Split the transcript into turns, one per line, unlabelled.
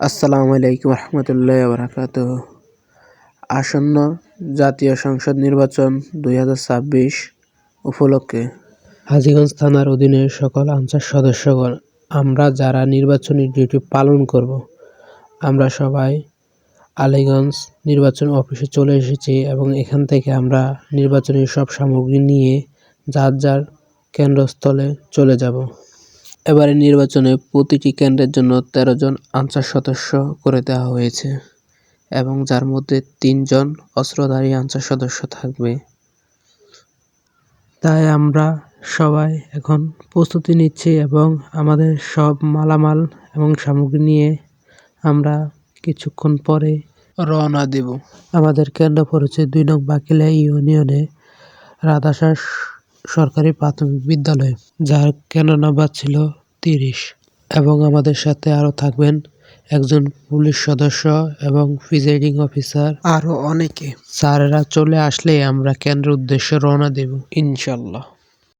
আসসালামু আলাইকুম রহমতুল্লাহ বরকাত আসন্ন জাতীয় সংসদ নির্বাচন দুই হাজার ছাব্বিশ উপলক্ষে হাজীগঞ্জ থানার অধীনে সকল আনসার সদস্যগণ, আমরা যারা নির্বাচনী ডিউটি পালন করব, আমরা সবাই আলীগঞ্জ নির্বাচন অফিসে চলে এসেছি এবং এখান থেকে আমরা নির্বাচনী সব সামগ্রী নিয়ে যার যার কেন্দ্রস্থলে চলে যাব। এবারে নির্বাচনে প্রতিটি কেন্দ্রের জন্য তেরো জন আনসার সদস্য করে দেওয়া হয়েছে এবং যার মধ্যে তিনজন অস্ত্রধারী আনসার সদস্য থাকবে। তাই আমরা সবাই এখন প্রস্তুতি নিচ্ছি এবং আমাদের সব মালামাল এবং সামগ্রী নিয়ে আমরা কিছুক্ষণ পরে রওনা দেব। আমাদের কেন্দ্র পড়েছে দুই নং বাকিলা ইউনিয়নে রাধাশাস সরকারি প্রাথমিক বিদ্যালয় যার কেন নাম্বার ছিল তিরিশ। এবং আমাদের সাথে আরও থাকবেন একজন পুলিশ সদস্য এবং প্রিজাইডিং অফিসার। আরও অনেকে। স্যারেরা চলে আসলে আমরা কেন্দ্রের উদ্দেশ্যে রওনা দেব ইনশাল্লাহ।